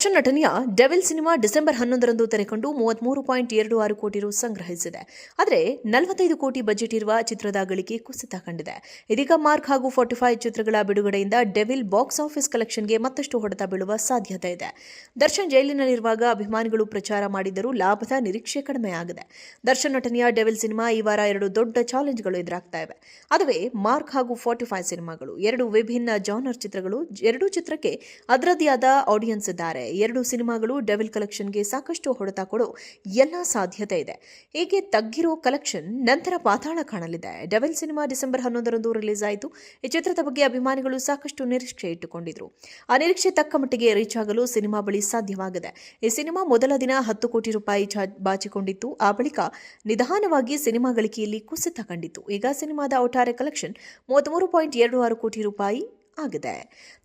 ನಟನೆಯ Devil cinema December ಹನ್ನೊಂದರಂದು ತೆರೆಕೊಂಡು ಮೂವತ್ಮೂರು ಪಾಯಿಂಟ್ ಎರಡು ಆರು ಕೋಟಿ ರು ಸಂಗ್ರಹಿಸಿದೆ. ಆದರೆ ನಲವತ್ತೈದು ಕೋಟಿ ಬಜೆಟ್ ಇರುವ ಚಿತ್ರದ ಗಳಿಕೆ ಕುಸಿತ ಕಂಡಿದೆ. ಇದೀಗ ಮಾರ್ಕ್ ಹಾಗೂ ಫಾರ್ಟಿ ಫೈವ್ ಚಿತ್ರಗಳ ಬಿಡುಗಡೆಯಿಂದ ಡೆವಿಲ್ ಬಾಕ್ಸ್ ಆಫೀಸ್ ಕಲೆಕ್ಷನ್ಗೆ ಮತ್ತಷ್ಟು ಹೊಡೆತ ಬೀಳುವ ಸಾಧ್ಯತೆ ಇದೆ. ದರ್ಶನ್ ಜೈಲಿನಲ್ಲಿರುವಾಗ ಅಭಿಮಾನಿಗಳು ಪ್ರಚಾರ ಮಾಡಿದ್ದರೂ ಲಾಭದ ನಿರೀಕ್ಷೆ ಕಡಿಮೆಯಾಗಿದೆ. ದರ್ಶನ್ ನಟನೆಯ ಡೆವಿಲ್ ಸಿನಿಮಾ ಈ ವಾರ ಎರಡು ದೊಡ್ಡ ಚಾಲೆಂಜ್ಗಳು ಎದುರಾಗ್ತಾ ಇವೆ. ಅದುವೇ ಮಾರ್ಕ್ ಹಾಗೂ ಫಾರ್ಟಿ ಫೈವ್ ಸಿನಿಮಾಗಳು, ಎರಡು ವಿಭಿನ್ನ ಜಾನರ್ ಚಿತ್ರಗಳು, ಎರಡೂ ಚಿತ್ರಕ್ಕೆ ಅದರದೇ ಆದ ಆಡಿಯನ್ಸ್ ಇದ್ದಾರೆ. ಎರಡು ಸಿನಿಮಾಗಳು ಡೆವಿಲ್ ಕಲೆಕ್ಷನ್ಗೆ ಸಾಕಷ್ಟು ಹೊಡೆತ ಕೊಡೋ ಎಲ್ಲ ಸಾಧ್ಯತೆ ಇದೆ. ಹೀಗೆ ತಗ್ಗಿರೋ ಕಲೆಕ್ಷನ್ ನಂತರ ಪಾತಾಳ ಕಾಣಲಿದೆ. ಡೆವಿಲ್ ಸಿನಿಮಾ ಡಿಸೆಂಬರ್ ಹನ್ನೊಂದರಂದು ರಿಲೀಸ್ ಆಯಿತು. ಈ ಚಿತ್ರದ ಬಗ್ಗೆ ಅಭಿಮಾನಿಗಳು ಸಾಕಷ್ಟು ನಿರೀಕ್ಷೆ ಇಟ್ಟುಕೊಂಡಿದ್ರು. ಆ ನಿರೀಕ್ಷೆ ತಕ್ಕ ಮಟ್ಟಿಗೆ ರೀಚ್ ಆಗಲು ಸಿನಿಮಾ ಬಳಿ ಸಾಧ್ಯವಾಗಿದೆ. ಈ ಸಿನಿಮಾ ಮೊದಲ ದಿನ ಹತ್ತು ಕೋಟಿ ರೂಪಾಯಿ ಬಾಚಿಕೊಂಡಿತ್ತು. ಆ ಬಳಿಕ ನಿಧಾನವಾಗಿ ಸಿನಿಮಾ ಗಳಿಕೆಯಲ್ಲಿ ಕುಸಿತ ಕಂಡಿತು ಈಗ ಸಿನಿಮಾದ ಒಟ್ಟಾರೆ ಕಲೆಕ್ಷನ್ ಮೂವತ್ತ್ಮೂರು ಪಾಯಿಂಟ್ ಎರಡು ಆರು ಕೋಟಿ ರೂಪಾಯಿ ಆಗಿದೆ.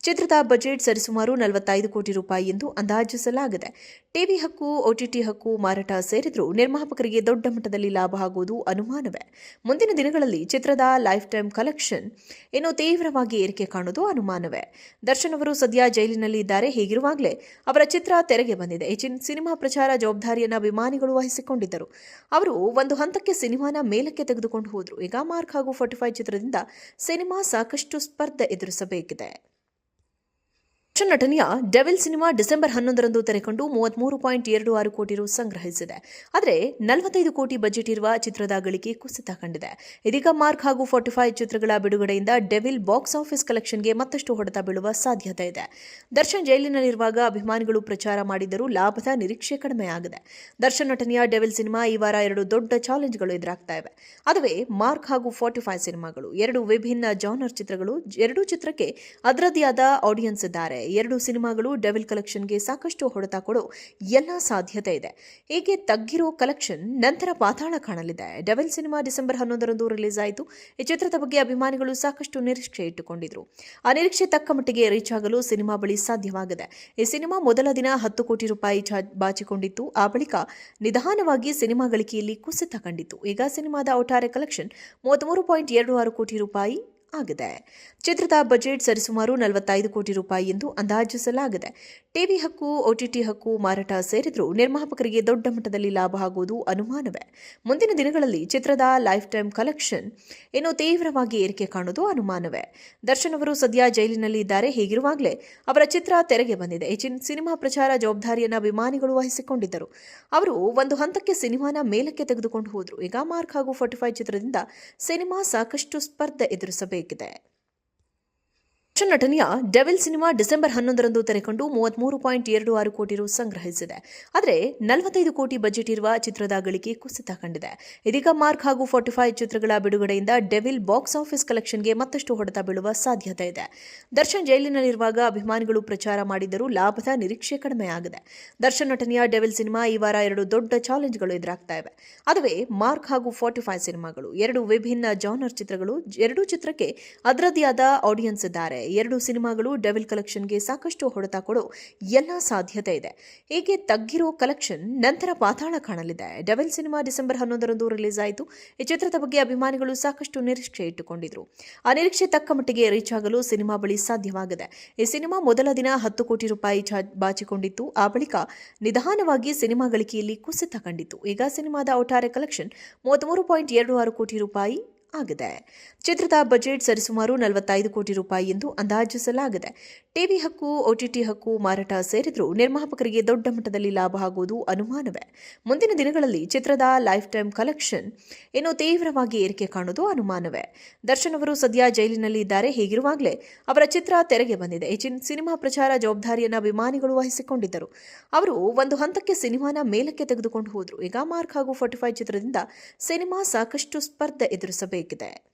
ಚಿತ್ರದ ಬಜೆಟ್ ಸರಿಸುಮಾರು ನಲವತ್ತೈದು ಕೋಟಿ ರೂಪಾಯಿ ಎಂದು ಅಂದಾಜಿಸಲಾಗಿದೆ. ಟಿವಿ ಹಕ್ಕು ಒಟಿಟಿ ಹಕ್ಕು, ಮಾರಾಟ ಸೇರಿದ್ರೂ ನಿರ್ಮಾಪಕರಿಗೆ ದೊಡ್ಡ ಮಟ್ಟದಲ್ಲಿ ಲಾಭ ಆಗುವುದು ಅನುಮಾನವೇ? ಮುಂದಿನ ದಿನಗಳಲ್ಲಿ ಚಿತ್ರದ ಲೈಫ್ ಟೈಮ್ ಕಲೆಕ್ಷನ್ ಇನ್ನು ತೀವ್ರವಾಗಿ ಏರಿಕೆ ಕಾಣುವುದು ಅನುಮಾನವೇ? ದರ್ಶನ್ ಅವರು ಸದ್ಯ ಜೈಲಿನಲ್ಲಿ ಇದ್ದಾರೆ. ಹೀಗಿರುವಾಗಲೇ ಅವರ ಚಿತ್ರ ತೆರೆಗೆ ಬಂದಿದೆ. ಈ ಸಿನಿಮಾ ಪ್ರಚಾರ ಜವಾಬ್ದಾರಿಯನ್ನು ಅಭಿಮಾನಿಗಳು ವಹಿಸಿಕೊಂಡಿದ್ದರು. ಅವರು ಒಂದು ಹಂತಕ್ಕೆ ಸಿನಿಮಾನ ಮೇಲಕ್ಕೆ ತೆಗೆದುಕೊಂಡು ಹೋದರು. ಈಗ ಮಾರ್ಕ್ ಹಾಗೂ ಫೋರ್ಟಿಫೈ ಚಿತ್ರದಿಂದ ಸಿನಿಮಾ ಸಾಕಷ್ಟು ಸ್ಪರ್ಧೆ ಎದುರಿಸಬೇಕಿದೆ take that. ನಟನೆಯ ಡೆವಿಲ್ ಸಿನಿಮಾ ಡಿಸೆಂಬರ್ ಹನ್ನೊಂದರಂದು ತೆರೆಕೊಂಡು ಮೂವತ್ಮೂರು ಪಾಯಿಂಟ್ ಎರಡು ಆರು ಕೋಟಿ ರು ಸಂಗ್ರಹಿಸಿದೆ. ಆದರೆ ನಲವತ್ತೈದು ಕೋಟಿ ಬಜೆಟ್ ಇರುವ ಚಿತ್ರದ ಗಳಿಕೆ ಕುಸಿತ ಕಂಡಿದೆ. ಇದೀಗ ಮಾರ್ಕ್ ಹಾಗೂ ಫಾರ್ಟಿ ಫೈವ್ ಚಿತ್ರಗಳ ಬಿಡುಗಡೆಯಿಂದ ಡೆವಿಲ್ ಬಾಕ್ಸ್ ಆಫೀಸ್ ಕಲೆಕ್ಷನ್ಗೆ ಮತ್ತಷ್ಟು ಹೊಡೆತ ಬೀಳುವ ಸಾಧ್ಯತೆ ಇದೆ. ದರ್ಶನ್ ಜೈಲಿನಲ್ಲಿರುವಾಗ ಅಭಿಮಾನಿಗಳು ಪ್ರಚಾರ ಮಾಡಿದ್ದರೂ ಲಾಭದ ನಿರೀಕ್ಷೆ ಕಡಿಮೆಯಾಗಿದೆ. ದರ್ಶನ್ ನಟನೆಯ ಡೆವಿಲ್ ಸಿನಿಮಾ ಈ ವಾರ ಎರಡು ದೊಡ್ಡ ಚಾಲೆಂಜ್ಗಳು ಎದುರಾಗ್ತಾ ಇವೆ. ಅದುವೇ ಮಾರ್ಕ್ ಹಾಗೂ ಫೋರ್ಟಿಫೈ ಸಿನಿಮಾಗಳು, ಎರಡು ವಿಭಿನ್ನ ಜಾನರ್ ಚಿತ್ರಗಳು, ಎರಡೂ ಚಿತ್ರಕ್ಕೆ ಅದರದೇ ಆದ ಆಡಿಯನ್ಸ್ ಇದ್ದಾರೆ. ಎರಡು ಸಿನಿಮಾಗಳು ಡೆವಿಲ್ ಕಲೆಕ್ಷನ್ಗೆ ಸಾಕಷ್ಟು ಹೊಡೆತ ಕೊಡೋ ಎಲ್ಲ ಸಾಧ್ಯತೆ ಇದೆ. ಹೀಗೆ ತಗ್ಗಿರೋ ಕಲೆಕ್ಷನ್ ನಂತರ ಪಾತಾಳ ಕಾಣಲಿದೆ. ಡೆವಿಲ್ ಸಿನಿಮಾ ಡಿಸೆಂಬರ್ ಹನ್ನೊಂದರಂದು ರಿಲೀಸ್ ಆಯಿತು. ಈ ಚಿತ್ರದ ಬಗ್ಗೆ ಅಭಿಮಾನಿಗಳು ಸಾಕಷ್ಟು ನಿರೀಕ್ಷೆ ಇಟ್ಟುಕೊಂಡಿದ್ರು. ಆ ನಿರೀಕ್ಷೆ ತಕ್ಕ ಮಟ್ಟಿಗೆ ರೀಚ್ ಆಗಲು ಸಿನಿಮಾ ಬಳಿ ಸಾಧ್ಯವಾಗಿದೆ. ಈ ಸಿನಿಮಾ ಮೊದಲ ದಿನ ಹತ್ತು ಕೋಟಿ ರೂಪಾಯಿ ಬಾಚಿಕೊಂಡಿತ್ತು. ಆ ಬಳಿಕ ನಿಧಾನವಾಗಿ ಸಿನಿಮಾ ಗಳಿಕೆಯಲ್ಲಿ ಕುಸಿತ ಕಂಡಿತು ಈಗ ಸಿನಿಮಾದ ಒಟ್ಟಾರೆ ಕಲೆಕ್ಷನ್ ಮೂವತ್ತ್ಮೂರು ಪಾಯಿಂಟ್ ಎರಡು ಆರು ಕೋಟಿ ರೂಪಾಯಿ ಆಗಿದೆ. ಚಿತ್ರದ ಬಜೆಟ್ ಸರಿಸುಮಾರು ನಲವತ್ತೈದು ಕೋಟಿ ರೂಪಾಯಿ ಎಂದು ಅಂದಾಜಿಸಲಾಗಿದೆ. ಟಿವಿ ಹಕ್ಕು ಒಟಿಟಿ ಹಕ್ಕು ಮಾರಾಟ ಸೇರಿದ್ರೂ ನಿರ್ಮಾಪಕರಿಗೆ ದೊಡ್ಡ ಮಟ್ಟದಲ್ಲಿ ಲಾಭ ಆಗುವುದು ಅನುಮಾನವೇ? ಮುಂದಿನ ದಿನಗಳಲ್ಲಿ ಚಿತ್ರದ ಲೈಫ್ ಟೈಮ್ ಕಲೆಕ್ಷನ್ ಇನ್ನು ತೀವ್ರವಾಗಿ ಏರಿಕೆ ಕಾಣುವುದು ಅನುಮಾನವೇ? ದರ್ಶನ್ ಅವರು ಸದ್ಯ ಜೈಲಿನಲ್ಲಿ ಇದ್ದಾರೆ, ಹೀಗಿರುವಾಗಲೇ ಅವರ ಚಿತ್ರ ತೆರೆಗೆ ಬಂದಿದೆ. ಸಿನಿಮಾ ಪ್ರಚಾರ ಜವಾಬ್ದಾರಿಯನ್ನು ಅಭಿಮಾನಿಗಳು ವಹಿಸಿಕೊಂಡಿದ್ದರು. ಅವರು ಒಂದು ಹಂತಕ್ಕೆ ಸಿನಿಮಾನ ಮೇಲಕ್ಕೆ ತೆಗೆದುಕೊಂಡು ಹೋದರು. ಈಗ ಮಾರ್ಕ್ ಹಾಗೂ ಫೋರ್ಟಿಫೈ ಚಿತ್ರದಿಂದ ಸಿನಿಮಾ ಸಾಕಷ್ಟು ಸ್ಪರ್ಧೆ ಎದುರಿಸಬೇಕಿದೆ. ನಟನೆಯ ಡೆವಿಲ್ ಸಿನಿಮಾ ಡಿಸೆಂಬರ್ ಹನ್ನೊಂದರಂದು ತೆರೆಕೊಂಡು ಮೂವತ್ಮೂರು ಪಾಯಿಂಟ್ ಎರಡು ಆರು ಕೋಟಿ ರು ಸಂಗ್ರಹಿಸಿದೆ. ಆದರೆ ನಲವತ್ತೈದು ಕೋಟಿ ಬಜೆಟ್ ಇರುವ ಚಿತ್ರದ ಗಳಿಕೆ ಕುಸಿತ ಕಂಡಿದೆ. ಇದೀಗ ಮಾರ್ಕ್ ಹಾಗೂ ಫಾರ್ಟಿ ಚಿತ್ರಗಳ ಬಿಡುಗಡೆಯಿಂದ ಡೆವಿಲ್ ಬಾಕ್ಸ್ ಆಫೀಸ್ ಕಲೆಕ್ಷನ್ಗೆ ಮತ್ತಷ್ಟು ಹೊಡೆತ ಬೀಳುವ ಸಾಧ್ಯತೆ ಇದೆ. ದರ್ಶನ್ ಜೈಲಿನಲ್ಲಿರುವಾಗ ಅಭಿಮಾನಿಗಳು ಪ್ರಚಾರ ಮಾಡಿದ್ದರೂ ಲಾಭದ ನಿರೀಕ್ಷೆ ಕಡಿಮೆಯಾಗಿದೆ. ದರ್ಶನ್ ನಟನೆಯ ಡೆವಿಲ್ ಸಿನಿಮಾ ಈ ವಾರ ಎರಡು ದೊಡ್ಡ ಚಾಲೆಂಜ್ಗಳು ಎದುರಾಗ್ತಾ ಇವೆ. ಅದುವೇ ಮಾರ್ಕ್ ಹಾಗೂ ಫೋರ್ಟಿಫೈ ಸಿನಿಮಾಗಳು, ಎರಡು ವಿಭಿನ್ನ ಜಾನರ್ ಚಿತ್ರಗಳು, ಎರಡೂ ಚಿತ್ರಕ್ಕೆ ಅದರದೇ ಆದ ಆಡಿಯನ್ಸ್ ಇದ್ದಾರೆ. ಎರಡು ಸಿನಿಮಾಗಳು ಡೆವಿಲ್ ಕಲೆಕ್ಷನ್ಗೆ ಸಾಕಷ್ಟು ಹೊಡೆತ ಕೊಡೋ ಎಲ್ಲ ಸಾಧ್ಯತೆ ಇದೆ. ಹೀಗೆ ತಗ್ಗಿರೋ ಕಲೆಕ್ಷನ್ ನಂತರ ಪಾತಾಳ ಕಾಣಲಿದೆ. ಡೆವಿಲ್ ಸಿನಿಮಾ ಡಿಸೆಂಬರ್ ಹನ್ನೊಂದರಂದು ರಿಲೀಸ್ ಆಯಿತು. ಈ ಚಿತ್ರದ ಬಗ್ಗೆ ಅಭಿಮಾನಿಗಳು ಸಾಕಷ್ಟು ನಿರೀಕ್ಷೆ ಇಟ್ಟುಕೊಂಡಿದ್ರು. ಆ ನಿರೀಕ್ಷೆ ತಕ್ಕ ಮಟ್ಟಿಗೆ ರೀಚ್ ಆಗಲು ಸಿನಿಮಾ ಬಳಿ ಸಾಧ್ಯವಾಗಿದೆ. ಈ ಸಿನಿಮಾ ಮೊದಲ ದಿನ ಹತ್ತು ಕೋಟಿ ರೂಪಾಯಿ ಬಾಚಿಕೊಂಡಿತ್ತು. ಆ ಬಳಿಕ ನಿಧಾನವಾಗಿ ಸಿನಿಮಾ ಗಳಿಕೆಯಲ್ಲಿ ಕುಸಿತ ಕಂಡಿತು ಈಗ ಸಿನಿಮಾದ ಒಟ್ಟಾರೆ ಕಲೆಕ್ಷನ್ ಮೂವತ್ತ್ಮೂರು ಪಾಯಿಂಟ್ ಎರಡು ಆರು ಕೋಟಿ ರೂಪಾಯಿ ಆಗಿದೆ. ಚಿತ್ರದ ಬಜೆಟ್ ಸರಿಸುಮಾರು ನಲವತ್ತೈದು ಕೋಟಿ ರೂಪಾಯಿ ಎಂದು ಅಂದಾಜಿಸಲಾಗಿದೆ. ಟಿವಿ ಹಕ್ಕು ಒಟಿಟಿ ಹಕ್ಕು ಮಾರಾಟ ಸೇರಿದ್ರೂ ನಿರ್ಮಾಪಕರಿಗೆ ದೊಡ್ಡ ಮಟ್ಟದಲ್ಲಿ ಲಾಭ ಆಗುವುದು ಅನುಮಾನವೇ? ಮುಂದಿನ ದಿನಗಳಲ್ಲಿ ಚಿತ್ರದ ಲೈಫ್ ಟೈಮ್ ಕಲೆಕ್ಷನ್ ಇನ್ನು ತೀವ್ರವಾಗಿ ಏರಿಕೆ ಕಾಣುವುದು ಅನುಮಾನವೇ? ದರ್ಶನ್ ಅವರು ಸದ್ಯ ಜೈಲಿನಲ್ಲಿ ಇದ್ದಾರೆ, ಹೀಗಿರುವಾಗಲೇ ಅವರ ಚಿತ್ರ ತೆರೆಗೆ ಬಂದಿದೆ. ಈ ಸಿನಿಮಾ ಪ್ರಚಾರ ಜವಾಬ್ದಾರಿಯನ್ನು ಅಭಿಮಾನಿಗಳು ವಹಿಸಿಕೊಂಡಿದ್ದರು. ಅವರು ಒಂದು ಹಂತಕ್ಕೆ ಸಿನಿಮಾನ ಮೇಲಕ್ಕೆ ತೆಗೆದುಕೊಂಡು ಹೋದರು. ಈಗ ಮಾರ್ಕ್ ಹಾಗೂ ಫೋರ್ಟಿಫೈ ಚಿತ್ರದಿಂದ ಸಿನಿಮಾ ಸಾಕಷ್ಟು ಸ್ಪರ್ಧೆ ಎದುರಿಸಬೇಕಿದೆ